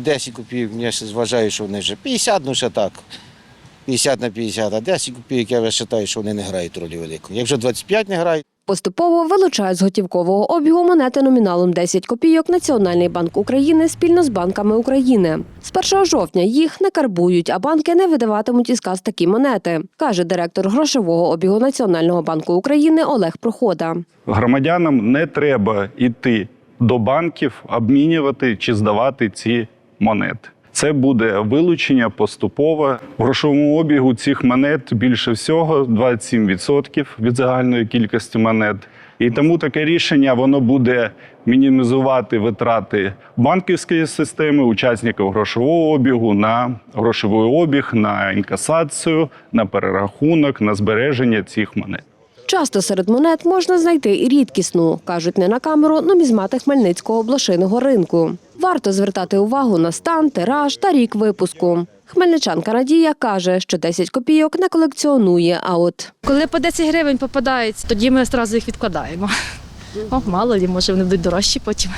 10 копійок, я ще вважаю, що вони вже 50, ну ще так. 50 на 50, а 10 копійок я вважаю, що вони не грають ролі велику. Якщо 25 не грають, Поступово вилучають з готівкового обігу монети номіналом 10 копійок Національний банк України спільно з банками України. З 1 жовтня їх не карбують, а банки не видаватимуть із кас такі монети, каже директор грошового обігу Національного банку України Олег Прохода. Громадянам не треба йти до банків, обмінювати чи здавати ці монети. Це буде вилучення поступове. В грошовому обігу цих монет більше всього 27% від загальної кількості монет. І тому таке рішення воно буде мінімізувати витрати банківської системи, учасників грошового обігу на грошовий обіг, на інкасацію, на перерахунок, на збереження цих монет. Часто серед монет можна знайти і рідкісну, кажуть не на камеру нумізмати Хмельницького блошиного ринку. Варто звертати увагу на стан, тираж та рік випуску. Хмельничанка Надія каже, що 10 копійок не колекціонує, а от Коли по 10 гривень попадається, тоді ми одразу їх відкладаємо. О, мало лі, може вони будуть дорожчі потім.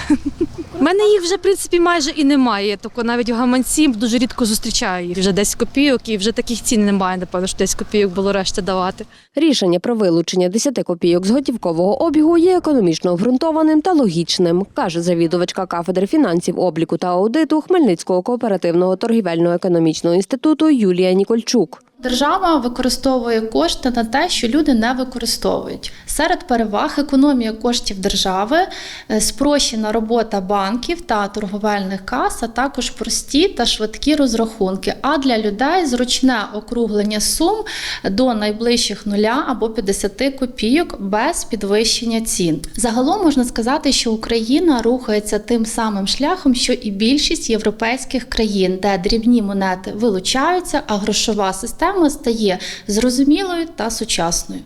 У мене їх вже в принципі майже і немає. Тобто навіть у гаманці дуже рідко зустрічаю їх. Вже 10 копійок і вже таких цін немає, напевно, що 10 копійок було решта давати. рішення про вилучення 10 копійок з готівкового обігу є економічно обґрунтованим та логічним, каже завідувачка кафедри фінансів, обліку та аудиту Хмельницького кооперативного торгівельно-економічного інституту Юлія Нікольчук. Держава використовує кошти на те, що люди не використовують. Серед переваг економія коштів держави, е, спрощена робота банків та торговельних кас, а також прості та швидкі розрахунки. А для людей зручне округлення сум до найближчих нуля або 50 копійок без підвищення цін. Загалом можна сказати, що Україна рухається тим самим шляхом, що і більшість європейських країн, де дрібні монети вилучаються, а грошова система стає зрозумілою та сучасною.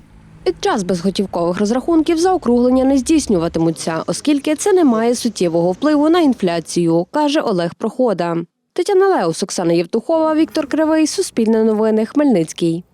Під час безготівкових розрахунків заокруглення не здійснюватимуться, оскільки це не має суттєвого впливу на інфляцію, каже Олег Прохода. Тетяна Леус, Оксана Євтухова, Віктор Кривий, Суспільне новини, Хмельницький.